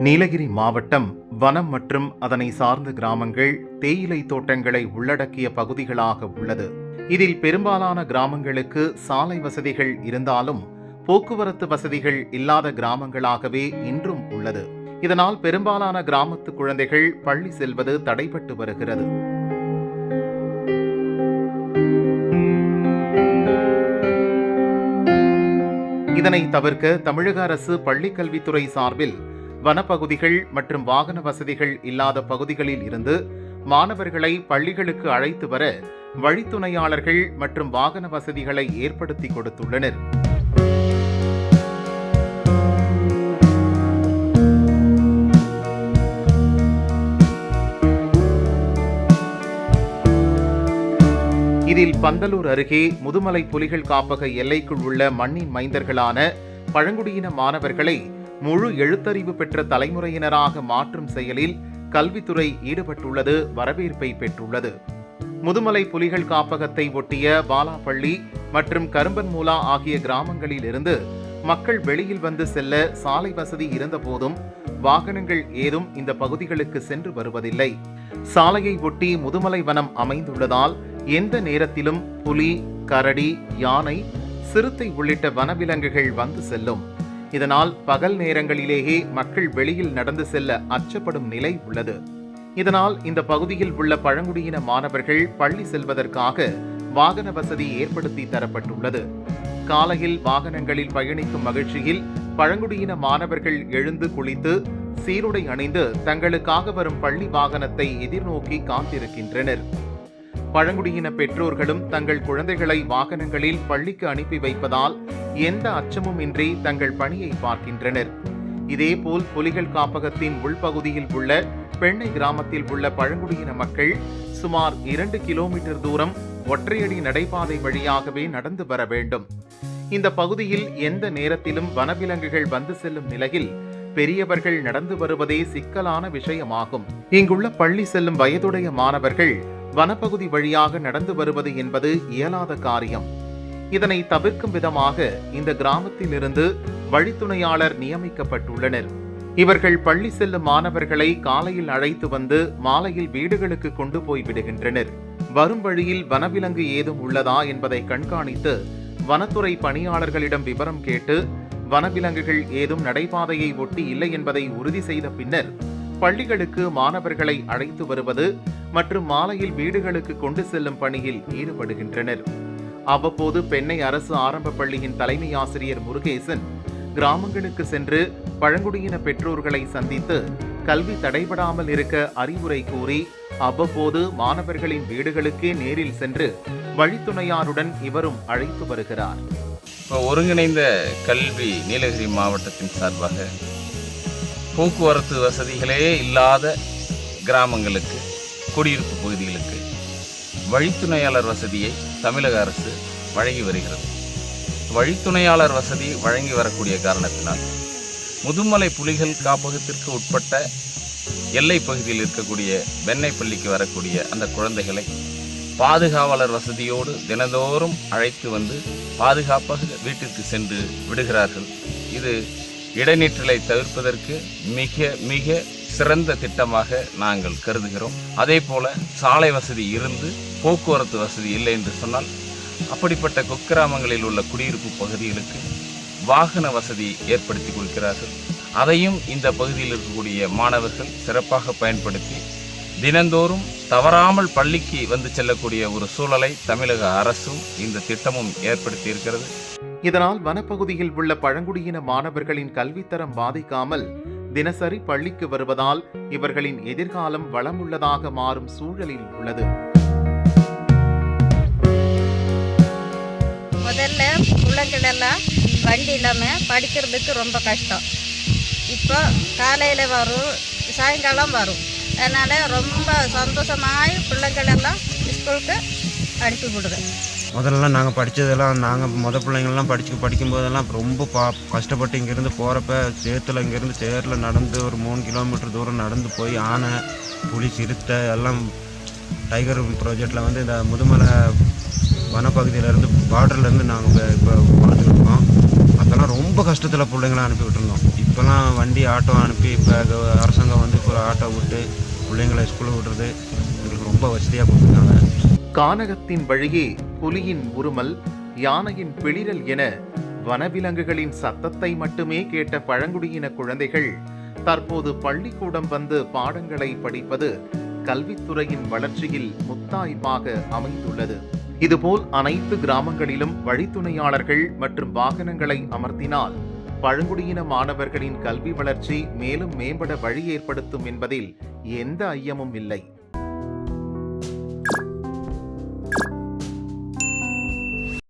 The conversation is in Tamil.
நீலகிரி மாவட்டம் வனம் மற்றும் அதனை சார்ந்த கிராமங்கள் தேயிலை தோட்டங்களை உள்ளடக்கிய பகுதிகளாக உள்ளது. இதில் பெரும்பாலான கிராமங்களுக்கு சாலை வசதிகள் இருந்தாலும் போக்குவரத்து வசதிகள் இல்லாத கிராமங்களாகவே இன்றும் உள்ளது. இதனால் பெரும்பாலான கிராமத்து குழந்தைகள் பள்ளி செல்வது தடைபட்டு வருகிறது. இதனை தவிர்க்க தமிழக அரசு பள்ளிக் கல்வித்துறை சார்பில் வனப்பகுதிகள் மற்றும் வாகன வசதிகள் இல்லாத பகுதிகளில் இருந்து மாணவர்களை பள்ளிகளுக்கு அழைத்து வர வழித்துணையாளர்கள் மற்றும் வாகன வசதிகளை ஏற்படுத்தி கொடுத்துள்ளனர். இதில் பந்தலூர் அருகே முதுமலை புலிகள் காப்பக எல்லைக்குள் உள்ள மண்ணின் மைந்தர்களான பழங்குடியின மாணவர்களை முழு எழுத்தறிவு பெற்ற தலைமுறையினராக மாற்றும் செயலில் கல்வித்துறை ஈடுபட்டுள்ளது வரவேற்பை பெற்றுள்ளது. முதுமலை புலிகள் காப்பகத்தை ஒட்டிய பாலாப்பள்ளி மற்றும் கரும்பன்மூலா ஆகிய கிராமங்களில் இருந்து மக்கள் வெளியில் வந்து செல்ல சாலை வசதி இருந்தபோதும் வாகனங்கள் ஏதும் இந்த பகுதிகளுக்கு சென்று வருவதில்லை. சாலையை ஒட்டி முதுமலை வனம் அமைந்துள்ளதால் எந்த நேரத்திலும் புலி கரடி யானை சிறுத்தை உள்ளிட்ட வனவிலங்குகள் வந்து செல்லும். இதனால் பகல் நேரங்களிலேயே மக்கள் வெளியில் நடந்து செல்ல அச்சப்படும் நிலை உள்ளது. இதனால் இந்த பகுதியில் உள்ள பழங்குடியின மாணவர்கள் பள்ளி செல்வதற்காக வாகன வசதி ஏற்படுத்தி தரப்பட்டுள்ளது. காலையில் வாகனங்களில் பயணிக்கும் மகிழ்ச்சியில் பழங்குடியின மாணவர்கள் எழுந்து குளித்து சீருடை அணிந்து தங்களுக்காக வரும் பள்ளி வாகனத்தை எதிர்நோக்கி காத்திருக்கின்றனர். பழங்குடியின பெற்றோர்களும் தங்கள் குழந்தைகளை வாகனங்களில் பள்ளிக்கு அனுப்பி வைப்பதால் எந்த அச்சமும் இன்றி தங்கள் பணியை பார்க்கின்றனர். இதேபோல் புலிகள் காப்பகத்தின் உள்பகுதியில் உள்ள பெண்ணை கிராமத்தில் உள்ள பழங்குடியின மக்கள் சுமார் இரண்டு கிலோமீட்டர் தூரம் ஒற்றையடி நடைபாதை வழியாகவே நடந்து வர வேண்டும். இந்த பகுதியில் எந்த நேரத்திலும் வனவிலங்குகள் வந்து செல்லும் நிலையில் பெரியவர்கள் நடந்து வருவதே சிக்கலான விஷயமாகும். இங்குள்ள பள்ளி செல்லும் வயதுடைய மாணவர்கள் வனப்பகுதி வழியாக நடந்து வருவது என்பது இயலாத காரியம். இதனை தவிர்க்கும் விதமாக இந்த கிராமத்திலிருந்து வழித்துணையாளர் நியமிக்கப்பட்டுள்ளனர். இவர்கள் பள்ளி செல்லும் மாணவர்களை காலையில் அழைத்து வந்து மாலையில் வீடுகளுக்கு கொண்டு போய் விடுகின்றனர். வரும் வழியில் வனவிலங்கு ஏதும் உள்ளதா என்பதை கண்காணித்து வனத்துறை பணியாளர்களிடம் விவரம் கேட்டு வனவிலங்குகள் ஏதும் நடைபாதையை ஒட்டி இல்லை என்பதை உறுதி செய்த பின்னர் பள்ளிகளுக்கு மாணவர்களை அழைத்து வருவது மற்றும் மாலையில் வீடுகளுக்கு கொண்டு செல்லும் பணியில் ஈடுபடுகின்றனர். அவ்வப்போது பெண்ணை அரசு ஆரம்ப பள்ளியின் தலைமை ஆசிரியர் முருகேசன் கிராமங்களுக்கு சென்று பழங்குடியின பெற்றோர்களை சந்தித்து கல்வி தடைபடாமல் இருக்க அறிவுரை கூறி அவ்வப்போது மாணவர்களின் வீடுகளுக்கே நேரில் சென்று வழித்துணையாருடன் இவரும் அழைத்து வருகிறார். இப்போ ஒருங்கிணைந்த கல்வி நீலகிரி மாவட்டத்தின் சார்பாக போக்குவரத்து வசதிகளே இல்லாத கிராமங்களுக்கு குடியிருப்பு பகுதிகளுக்கு வழித்துணையாளர் வசதியை தமிழக அரசு வழங்கி வருகிறது. வழித்துணையாளர் வசதி வழங்கி வரக்கூடிய காரணத்தினால் முதுமலை புலிகள் காப்பகத்திற்கு உட்பட்ட எல்லை பகுதியில் இருக்கக்கூடிய வெண்ணைப்பள்ளிக்கு வரக்கூடிய அந்த குழந்தைகளை பாதுகாவலர் வசதியோடு தினந்தோறும் அழைத்து வந்து பாதுகாப்பாக வீட்டிற்கு சென்று விடுகிறார்கள். இது இடைநிற்றலை தவிர்ப்பதற்கு மிக மிக சிறந்த திட்டமாக நாங்கள் கருதுகிறோம். அதே போல சாலை வசதி இருந்து போக்குவரத்து வசதி இல்லை என்று சொன்னால் அப்படிப்பட்ட குக்கிராமங்களில் உள்ள குடியிருப்பு பகுதிகளுக்கு வாகன வசதி ஏற்படுத்தி கொடுக்கிறார்கள் அதையும் இந்த பகுதியில் இருக்கக்கூடிய மாணவர்கள் சிறப்பாக பயன்படுத்தி தினந்தோறும் தவறாமல் பள்ளிக்கு வந்து செல்லக்கூடிய ஒரு சூழலை தமிழக அரசும் இந்த திட்டமும் ஏற்படுத்தி இருக்கிறது இதனால் வனப்பகுதியில் உள்ள பழங்குடியின மாணவர்களின் கல்வித்தரம் பாதிக்காமல் தினசரி பள்ளிக்கு வருவதால் இவர்களின் எதிர்காலம் வளமுள்ளதாக மாறும் சூழலில் உள்ளது. முதல்ல பிள்ளைங்களெல்லாம் வண்டி இல்லாமல் படிக்கிறதுக்கு ரொம்ப கஷ்டம். இப்போ காலையில் வரும் சாயங்காலம் வரும். அதனால் ரொம்ப சந்தோஷமாய் பிள்ளைங்களெல்லாம் ஸ்கூலுக்கு அனுப்பி விடுறேன் முதல்ல நாங்கள் படித்ததெல்லாம் நாங்கள் முத பிள்ளைங்கள்லாம் படிச்சு படிக்கும்போதெல்லாம் ரொம்ப பா கஷ்டப்பட்டு இங்கேருந்து போகிறப்ப சேத்துல இங்கேருந்து சேரில் நடந்து ஒரு மூணு கிலோமீட்டர் தூரம் நடந்து போய் ஆனை புலி சிறுத்தை எல்லாம் டைகர் ப்ராஜெக்டில் வந்து இந்த முதுமலை வனப்பகுதியிலேருந்து பார்டர்லேருந்து நாங்கள் இப்போ இப்போ பார்த்துக்கிட்டு இருக்கோம் அப்போல்லாம் ரொம்ப கஷ்டத்தில் பிள்ளைங்கள அனுப்பி விட்டுருந்தோம் இப்போல்லாம் இப்போலாம் வண்டி ஆட்டோ அனுப்பி இப்போ அரசாங்கம் வந்து இப்போ ஆட்டோ விட்டு பிள்ளைங்களை ஸ்கூலில் விடுறது எங்களுக்கு ரொம்ப வசதியாக கொடுத்துருக்காங்க. கானகத்தின் வழியே புலியின் உருமல் யானையின் பிளிரல் என வனவிலங்குகளின் சத்தத்தை மட்டுமே கேட்ட பழங்குடியின குழந்தைகள் தற்போது பள்ளிக்கூடம் வந்து பாடங்களை படிப்பது கல்வித்துறையின் வளர்ச்சியில் முத்தாய்ப்பாக அமைந்துள்ளது. இதுபோல் அனைத்து கிராமங்களிலும் வழித்துணையாளர்கள் மற்றும் வாகனங்களை அமர்த்தினால் பழங்குடியின மாணவர்களின் கல்வி வளர்ச்சி மேலும் மேம்பட வழி ஏற்படுத்தும் என்பதில் எந்த ஐயமும் இல்லை.